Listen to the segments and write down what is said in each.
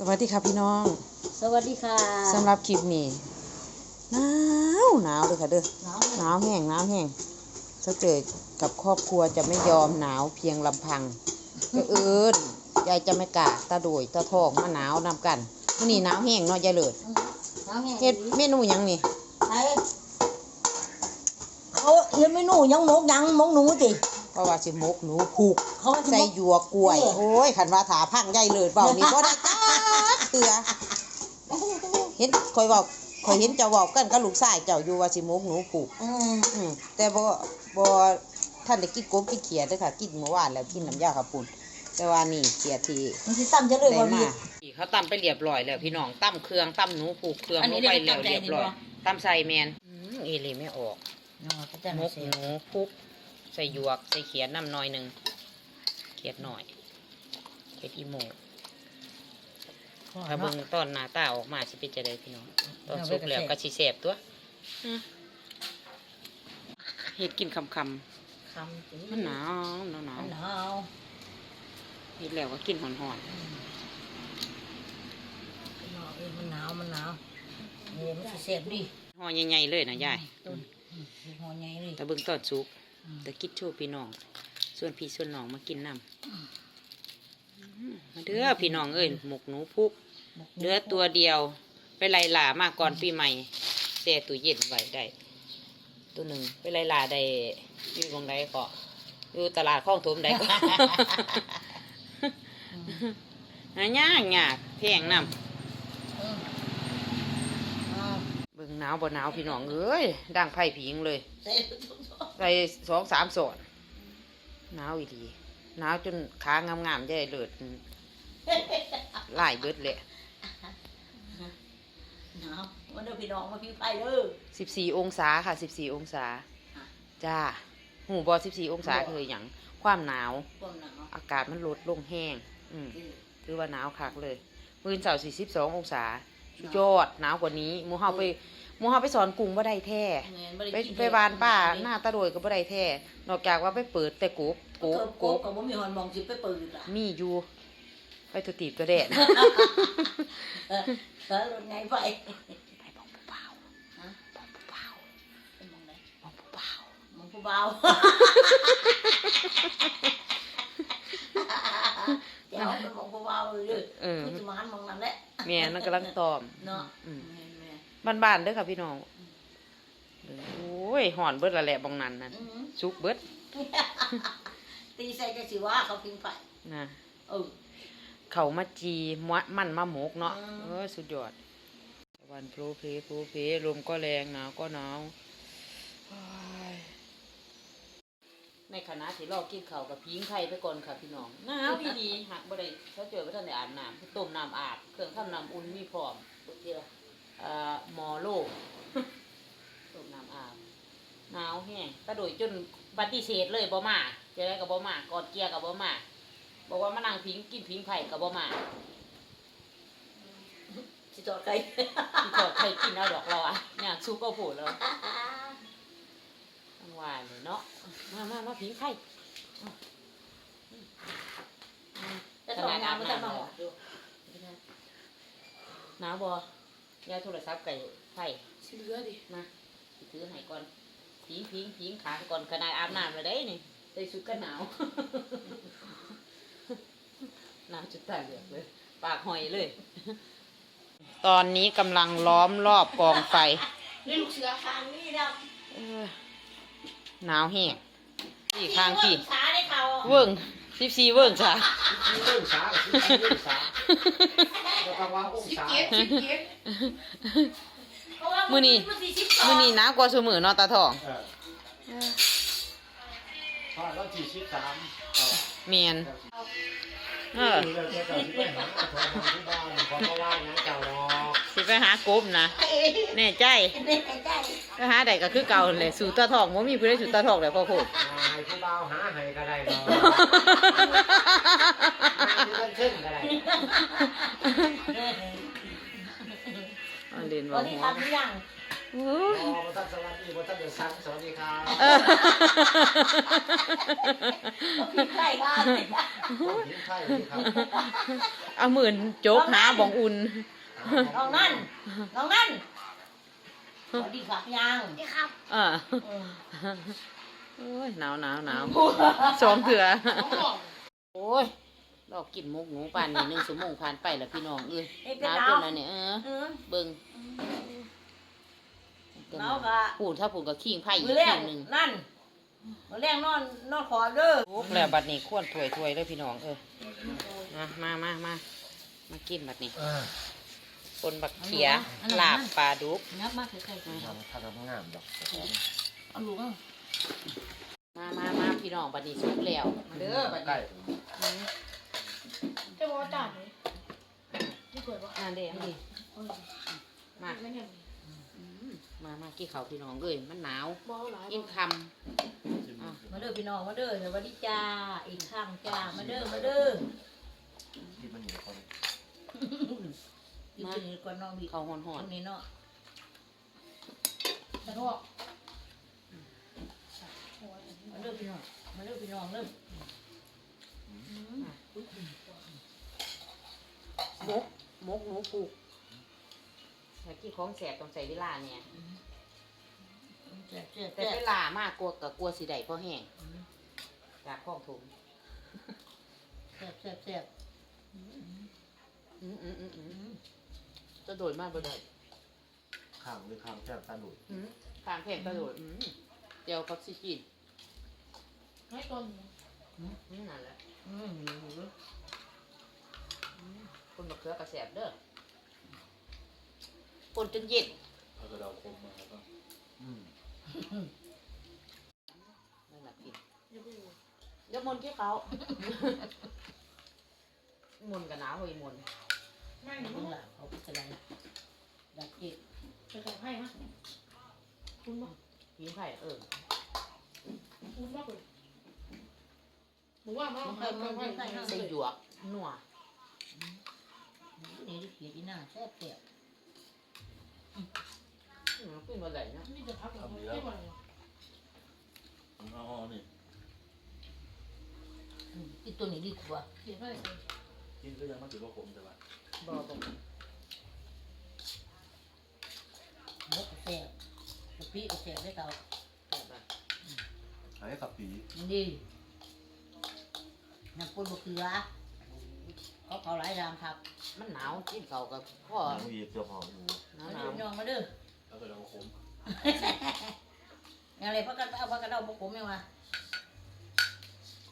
สวัสดีครับพี่น้อง สวัสดีค่ะสำหรับคลิปนี้หนาวหนาวเลยค่ะเด้อหนาวหนาวแห้งหนาวแห้งถ้าเจอกับครอบครัวจะไม่ยอมหนาวเพียงลำพังก็เอิญยายจะไม่กล้าตาโดยตาทองมาหนาวนำกันมื้อนี้หนาวแห้งเนาะยายเลิศหนาวแห้งเฮ็ดเมนูหยังนี่ไอ้เขาเฮ็ดเมนูยังหมกยังหมกหนูติเพราะว่าสิหมกหนูผูกเขาว่าสิใส่หมกหยวกกล้วยเออโอ้ยขันว่าถาพังยายเลิศเบานี่บ่ได้จัก เตือเห็นคอยเว้าคอยเห็นเจ้าเว้ากันกับลูกชายเจ้าอยู่ว่าสิหมกหนูผูกอืมอืมแต่บ่บ่ท่านได้กินกบกินเขียดเด้อค่ะ กินเมื่อวานแล้วกินน้ำยาขับปุ่นแต่ว่านี่เขียดที่มันสิตั้มจะเลยได้บ่มีมาเขาตำไปเรียบร้อยแล้วพี่น้องตำเครื่องตำหนูผูกเครื่องอันลนี้งไปเรีแล้ยวกว่าเรียบร้อยตำใจนี่ตำใส่แมนอืมเอหลีไม่ออกเนาะเขาจะมมกกหนูพุกใส่หยวกใส่เขียดน้ำหน่อยหนึ่งเขียดหน่อยเขียดอีโม ถ้าเบิ่งตอนหน้าตาออกมาสิเป็นจะได้พี่น้องตอนสุกแล้วก็สิแสบตัวอืมเฮ็ดกินคำคำคำๆมันหนาวหนาวหนาวมันหนาวเฮ็ดแล้วก็กินหอนหอนอืมหนาวเอ้ยมันหนาวมันหนาวนี่มันสิแซ่บดีๆห่อใหญ่ๆเลยนะยายต้นอืมหอใหญ่เลยแต่เบิ่งตอนสุกอืมแต่คิดโชว์พี่น้อง ส่วนพี่ส่วนน้องมากินน้ำมาเด้อพี่น้องเอ้ยหมกหนูพุกหมกหนู เหลือตัวเดียว ไปไล่หลามาก่อนปีใหม่แช่ตู้เย็นไว้ได้ ตัวหนึ่งไปไล่หลาได้อยู่บงใดก็อยู่ตลาดคลองถมใดก็หายากยากแพงน้อืมอ้าวำเบิ่งหนาวบ่หนาวพี่น้องเอ้ยดังไผ่ผิงเลยใส่ใส่สองสามสอนหนาวอีดีหนาวจนขางามๆใหญ่เลิศไล่เบิดเลย หนาววันเดียวพี่น้องมาพี่ไปเด้อ สิบสี่องศาค่ะสิบสี่องศาอะ จ้าหูบอสิบสี่องศาคืออย่างความหนาว ความหนาวอากาศมันลดลงแห้ง อืมคือถือว่าหนาวคักเลยมื่นเสาร์สี่สิบสององศาสุดยอดหนาวกว่านี้หมูเฮาไปหมูเฮาไปสอนกรุงบ่ได้แท้แม่นบ่ด้ไปกินไปบานป้าหน้าตาโดยก็บ่ได้แท้นอกจากว่าไปเปิดแต่กบกโกบโกกบก็บ่มีหอนมองสิไปเปิดล่ะมีอยู่ ไปตัวตีบตัวแดดเออเออรถไงไปไปบอกผู้เบาฮะบอกผู้เบาไปมองไหนบอกผู้เบามองผู้เบาเดี๋ยวไปมองผู้เบาเลยเด้ออจะมานมองนั่นแหละแม่นั่นกำลังตอมเนาะอืมแม่นแม่นบ้านๆเด้อค่ะพี่น้องโอ้ยหอนเบิดละแหละบองนั้นนั่นอื้อหือสุกเบิดตีใส่จะสิว่าเขาพิงไฟนะเออ เขามาจีมะมันมาหมกเนาะอืมเออสุดยอดตะวันโปรเพโปรเพลมก็แรงหนาวก็หนาวโอ้ยในขณะที่รอกินข้าวกับพิงไข่ไปก่อนค่ะพี่น้องหนาวดีดีๆหักบ่ได้เขาเจอว่าท่านได้อาบน้ำต้มน้ำอาบ เครื่องทำน้ำอุ่นมีพร้อมเดี๋ยวเอ่อหมอโลกต้มน้ำอาบหนาวแห้งกระโดดจนปฏิเสธเลยบ่มาเจะได้กับบ่มา กอดเกียร์กับบ่มา บอกว่ามานั่งพิงกินพิงไผ่กับบ่มาสิจอดไกลที่จอดไผ่กินเอาดอกเราอะเนี่ยซุปก็ผูดแล้วทั้งวานเลยเนาะมามามาพิงไผ่แต่ตอนงานมันจะมาหอดอยู่หนาวบ่ยายโทรศัพท์ไก่ไผ่สิเหลือดิมาสิถือให้ก่อนพิงพิงพิงขาก่อนขนาดอาบน้ำเลยได้นี่ใส่ชุดกันหนาวห นาวจุดตาเหลือกเลย ปากหอยเลย ตอนนี้กำลังล้อมรอบกองไฟนี่ลูกเสือคางนี่นะเออหนาวแห้งพี่ข้างพี่ช้าได้เขาเวิ้งสิบสี่เวิ้งจ้ะเรื่องสากับที่เรื่องสาแล้วก็ว่าองศามื้อนี้มื้อนี้หนาวกว่าซุมื้อเนาะตาทองเออพอแล้วที่สิบสามเออเมียน เออเราจะเกิดที่ไปหาโทรมาที่บ้านเพราะว่าอย่างเจ้าหรอกสิไปหากบนะแน่ใจได้ได้ไปหาใดก็คือเก่าหั่นแหละสู่ตาทองบ่มีผู้ใดสู่ตาทองแล้วพ่อโคตรให้ผู้บ่าวหาให้ก็ได้หรอกให้เพิ่นก็ได้อันเล่นตอว่านนี้หัวทำหรื อยังโอ้ยอ๋อมาท่านสวัสดีมาท่านเดือดซังสวัสดีครับเออพี่ไข่บ้านผมหินไข่ดีครับเอาหมื่นโจกหาบองอุ่นน้องนั่นน้องนั่นสวัสดีครับยังดีครับเออเออโอ้ยหนาวหนาวหนาวสองเถื่อโอ้ยดอกกินมุกหมูป่านนี้หนึ่งชั่วโมงผ่านไปแล้วพี่น้องเอ้ยหนาวจนแล้วเนี่ยเออเออเบิ่ง หนาวกะปูนถ้าปูนก็ขิงไผ่อีมืกอแรขิกงหนึ่งนั่นมือแรกนอนนอนขอเด้อปุ๊บแล้วบัดนี้ควรถวยถวยเลยพี่น้องเออมามามามามากินบัดนี้เออปนบักเขียลาบปลาดุกนับมาใกล้ๆทำถ้าทำงามดอกเอาลูกมามามาพี่น้องบัดนี้สุกแล้วมาเด้อบัดใกล้นี้อืมจะบอกว่าจ่าเลยนี่เปิดว่านั่นเด้นี่เออมาแล้วเนี่ยอื มมามากี่เขาวพี่น้องเอ้ยมันหนาวบอกหลายกินคมาเด้อพี่น้องมาเด้อสวัสดีจ้าอีกครั้งจ้ามาเด้อมาเด้อที่มันอยู่คนอยู่ที่นี่ก่อนน้องบีำเขาวหอนหตอนรงนี้เนาะแต่ก็บอกมาเด้อพี่น้องมาเด้อพี่น้องเด้อมกมกหนูปลูก แต่กี่ของแสบต้องใส่เวลาเนี่ยแซ่บแซ่บแต่แซ่บเวลามากกลัวกับกลัวสีใดเพราะแห้งจากข้องถุงแซ่บแซ่บแซ่บอืมอืมอืมอืมจะโดดมากบ่ได้ข้างหรือข้างแก้มตาหลุดอืมทางแพงกระโดดอืมเดี๋ยวกับซิกินให้ต้นนี่นั่นแหละอืมอยู่อยู่คนบักเขือกระแสบเด้อ นจนเย็นเอากระดาษคมมาครับอืมนั่นแหละกินเดี๋ยวกูเดี๋ยวมนต์ที่เขา มนต์กับหนาวเฮ้ยมนต์ไม่อยู่หนูข้างหลังเขาเป็นอะไรดักจิตจะขอให้มั้ยคุณบอกยิงไผ่เออคุณบอกเลยหนูว่ามามันให้ไปมันไปให้ไปให้ใส่หยวกนัวนี่ดิเขียดอีหน้าแซ่บแซ่บอืม ขึ้นมาไหนเนาะนี่จะพักกับเขาที่บ่อยอ๋อนี่อีตัวนี้ดีกว่าเขียนอะไรใส่กินก็ยังไม่ถือว่าคมแต่ว่าบ่บ่มกแซ่บกะปิก็แซ่บได้เก่าแบบว่าใช้กับปีนี่น้ำปนบะเขือเขาเผาหลายรามครับ มันหนาวกินเขากับพ่อน้ำวีเจียวหอมหมูห นาวมาหนาเด้อวน้องมาเด้อแล้วก็ดองคมอย่างไรพักกันเอาพักกันเอาบะผมยังวะ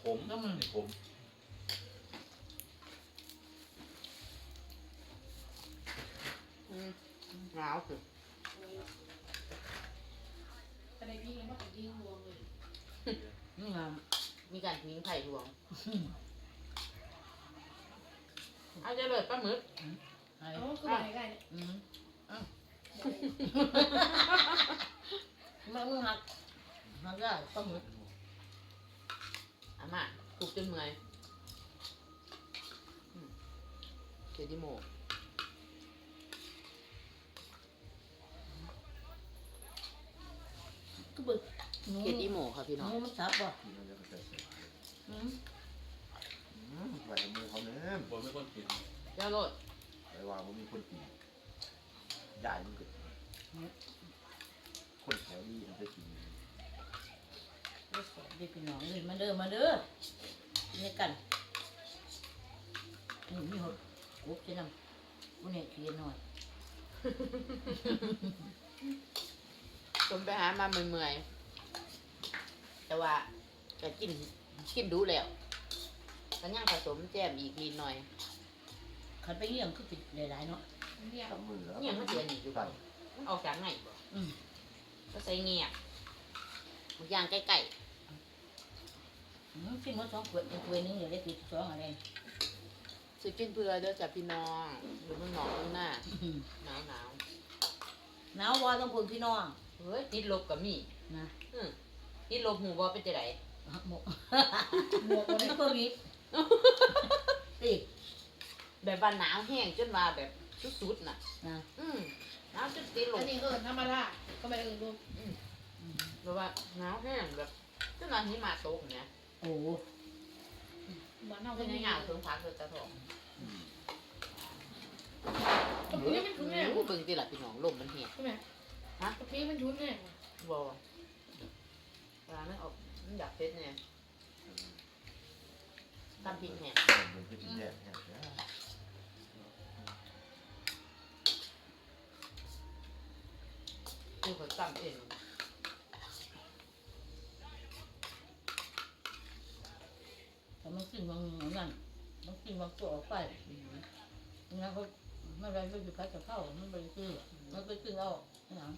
คมนี่คมอืมหนาวคือแต่ในพี่มันเป็นที่รวมเลยนี่งามมีการทิ้งไผ่รวงเอาจะเลยปลาหมึกไอ้เอาคือบ่ได้เนี่ยอืมเอ้า มันมึงหักหักได้ปลาหมึกอามาถูกจนเมื่อยอืมเกดิโมก็บึกหนูเกดิโมค่ะพี่หน้อง นูมันสับบ่กินแล้วก็ใส่ใส่อืมอืมไหวมือเขาเนี่ยผมไม่คนกิน เจ้าโลดไหววางว่ามีคนกินใหญ่มันเกิด คนแถวนี้มันจะกินเด็กพี่น้องเลยมาเด้อมาเด้อนี่กันนี่มีหดกุ๊บจะนำวันนี้เขียนหน่อยคนไปหามาเมื่อยๆแต่ว่าจะกินกินดูแล้วกันยังผสมแจ่มอีกนิดหน่อยขันไปเลี้ยงคือติดหลายๆเนาะเนี่ยทำมือแล้วเนี่ยมันเสียหนีอยู่ใส่ มันออกจากไหนบ่อืม ก็ใส่เงียบมันย่างใกล้อืมกินหมดสองขวดขวดนึงเดี๋ยวได้ติดสองอะไรๆซื้อกินเพื่อเด้อจ้ะพี่น้องอยู่เมืองนอกเมืองหน้าอืมหนาวหนาวหนาววอต้องพูนพี่น้องๆเฮ้ยติดลบกับมีนะอืมติดลบหูบ่เป็นจะไดหมกหมวกวันไม่นี้โควิดติดแบบว่าหนาวแห้งจนว่าแบบสุดๆน่ะ นะอืม หนาวจุดตีนลอังนนี้เออธรรมดาก็ไม่เออรวมหรือว่าหนาวแห้งแบบจนหนาหิมะตกเนี่ยโอ้เหมือนเอาเป็เป็นนยัยังงไงไงถึงพักเกิดตะทองกระพี้มันชุนแน่รู้เบิ่งตีหลับพี่น้องลมมันเหี่ยใช่ไหมฮะกระพี้มันชุนแน่บอเวลามันออกมันอยากเฟสเนี่ยตำพริกแห้งมันคือแยกแยกแยกคือเขา ตำเองแต่มันกินบางนั่นมันกินบางตัวออกไปงั้นเขาไม่ได้ไปอยู่พักจะเข้ามันไปซื้อมันไปซื้อเอาหนัง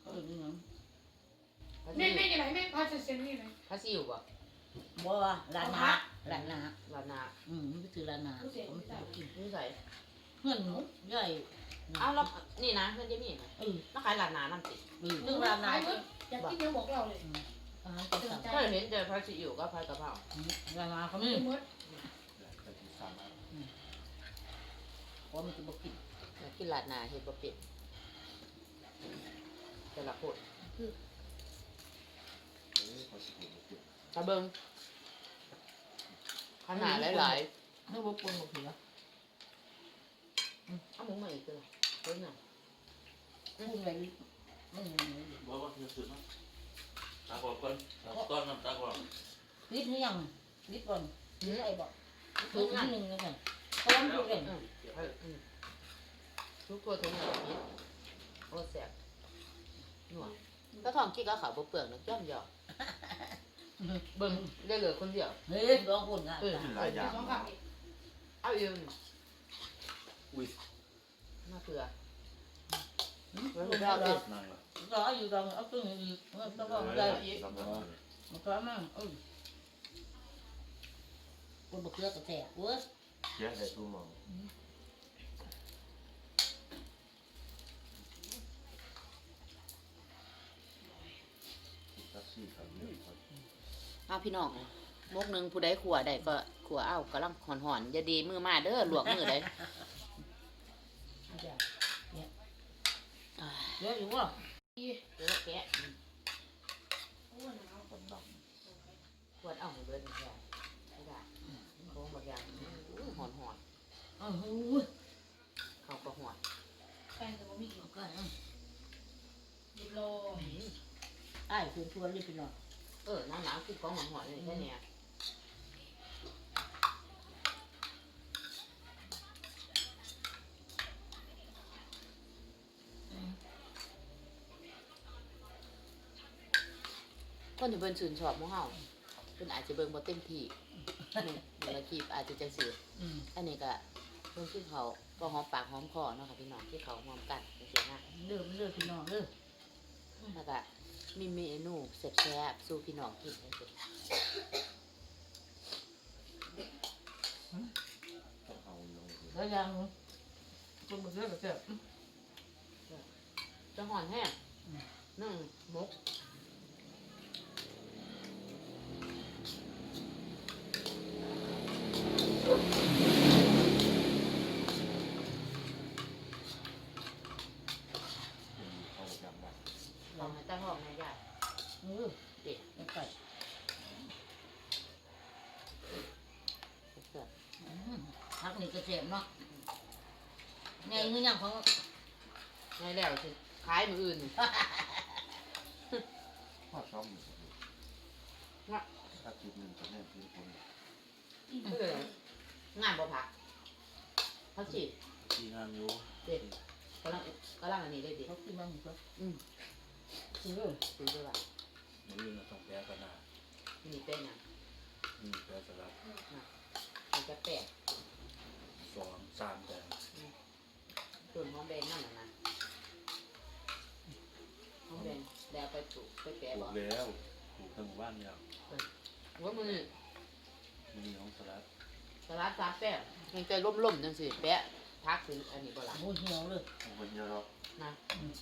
เขาอื่นหนังแม่แม่ยังไงแม่พาจะเซ็นนี่ไหนพาซิวบ่บ่ว่าร้านนาร้านนาลานา อืมมันไปซื้อร้านนาผมกินนี่ใส่ เพื่อนหนูใหญ่เอาแล้วนี่นะเพื่อนเจมี่นะเออมาขายลานาน้ำติเออซึ่งร้านนาอยากกินยังบอกเราเลยอาหารตามสั่งก็เห็นแต่พาซิวก็พายกะเพราร้านนาเขากิไม่นมดแต่ที่สามอันเพราะมันจะบอกกินอยากกินลานาเห็ดบะเป็ดแต่ละคนเอ้ยพอสิบหกเจ็ดตะเบิงขนาดหลายนึกว่าปนบอกถือๆ เอาหมูมาอีกเลยเฮ้ยน่ะพูดอะไรมันบอกว่าจะซื้อมั้งตาก่อนก่อนต้นน้ำตาก่อนนิดนี่ยังนิดก่อนนิดอะไรบอกถือนิดนึงนะค่ะเพราะมันพูดเองอืมเฮ้ยทุกตัวถึงแบบนี้โอ้แสบหนวดก็ทองกี้ก็ขาวเปลือกนะจ้อมหยอกเบิ่งได้เหลือคนเดียวเฮ้ยสองคนอะกินหลายอย่างสองขับเอา อยู่นี่อุ้ยมาเปลือกมันไม่ได้หรอกนั่งละก็อยู่ตรงเอาตัวนี้อีกมันก็บอกได้แล้วก็มันก็มั่งเออคนบอกเลือกกระแทกเว้ยแยกได้ทุกมองตักซี่ครับเนี่ยครับเอาพี่น้องมกหนึ่งผู้ใดขัวใดก็ขัวเอากำลังหอนหอนๆอย่าดีมือมาเด้อลวกมือได้เย อะอยู่ว่าเดี๋ยวแกะโอ้หนาวคนบอะแกะขวดเอาเบิดนี่แค่ไม่ได้โค้งบางอย่างหอนหอนเอ้าวๆเขาก็หอนแป้งแต่ว่ามีกินก็เรียบร้อยไอ้คุณชวนรีบไปนอเออหนาวๆคือของหอนหอนๆนี่แค่เนี้ย คนที่เบิ่นชื่นชอบหมู่เฮาเพิ่นอาจจะเบิ่งบ่เต็มที่นี่แต่ละคลิปอาจจะจังซี่อืมอันนี้ก็เพิ่นคือเขาก็หอมปากหอมคอเนาะค่ะพี่น้องที่เขาหอมกันจังซี่นะเริ่มเริ่มพี่น้องเริ่มแล้วก็มีเมนูแซ่บๆสู่พี่น้องกินจังซี่ต้องเอาลงเลยแล้วยังคนบอกเลือกกระแทกจะหอนแห้งนึ่งหมก เอาจำได้ ลองให้ตาหอมให้ได้ เออ เด็ด ไปไป เกิด พักนี่กระแทกเนาะไงเงี้ยของในแล้วสิขายมืออื่นนี่ทอดซ้อมอยู่ถ้าคิดหนึ่งก็แน่ที่คนเพื่องานบ่พักเขาสิที่งานอยู่เด็ดกำลังกำลังอันนี้เลยเด็ดเขากินมันก็อืมเออซื้อด้วยว่ามือน่ะต้องแปะกันนะมีเป็นอะนี่แปะสลับมันจะแปะ สองสามแต่ ส่วนหอมแด งนั่นน่ะนะหอมแดงแล้วไปปลูกไปแปะปลูบ่กแล้วปลูกทั้งหมู่บ้านยาวว่ามือนี่มันมีของสลัดสลัดสามแปะยังใจล่มๆจังสิแปะพักถึงอันนี้บ่ล่ะโอ้เหี่ยวเลยคนเยอะหรอกนะ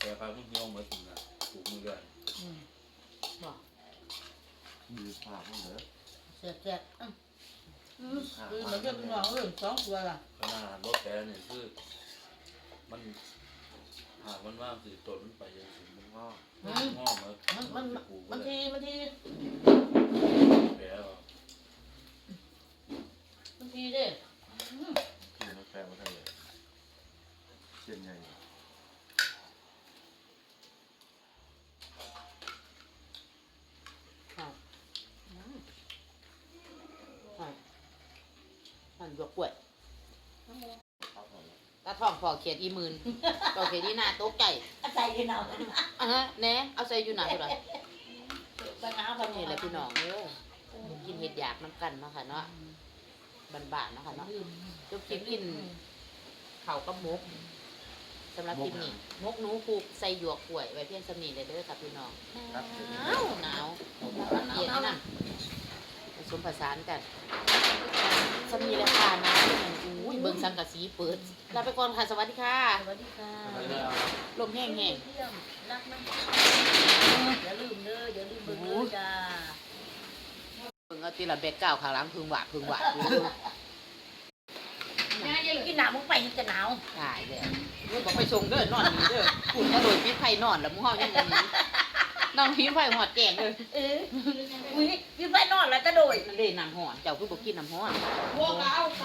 แปะพาคุณเหี่ยวมาถึงนะปลูกมือกันอืมบ่มือผ้ามันเหลือแซ่บแซ่บอืมอืมคือมันจะพี่น้องเลยสองตัวละขนาดรถแปะนี่คือ มันหากมันว่างสิต้นมันไปยังสิมันงอกอืม งอกมามันมันมันทีมันทีแผลอะมันทีเด้กินกาแฟมาได้เลยเช่นไงค่ะอืมค่ะหั่นหยวกกล้วย ตาทองพอเขียดอีหมื่นพอเขียดอีหน้าโต๊ะไก่ใส่ที่นอนอะฮะแหน่เอาใส่อยู่หน้าเท่าไหร่ปัญหาตอนนี้แหละพี่น้องเด้อกินเห็ดอยากน้ำกันเนาะค่ะเนาะบานๆเนาะค่ะเนาะจุ๊บจิ๊บกินข้าวกับหมกสำหรับกินนี่มกหนูผูกใส่หยวกกล้วยไว้เพียงสำนีเลยเด้อค่ะพี่น้องหนาวหนาวเย็นนั่นผสมผสานกันสำนีราคาหนาวอุ้ยเบิ่ง สังกะสีเปิดลาไปก่อนค่ะ สวัสดีค่ะ สวัสดีค่ะไปแล้วลมแห้งเยี่ยมรักนอย่าลืมเด้ออย่าลืมเบิ่งเด้อจ้าเบิ่งเอาตีละเบ็ดเก้าข้างหลังพึงหวาดพึงหวาดยู่แม่เย็นกินหนาวมึงไปจะหนาวตายเลยมึงบอกไปชงเด้อนอนนี่เด้อคุณกระโดดพี่ไผ่นอนแล้วมึงห้องยังไงน้องพี่ไผ่หอดแกงเลยเอออุ้ยพี่ไปนอนแล้วจะโดยนั่นเลยน้ำหอนเจ้าคือบอกกินน้ำหอนพวกเอา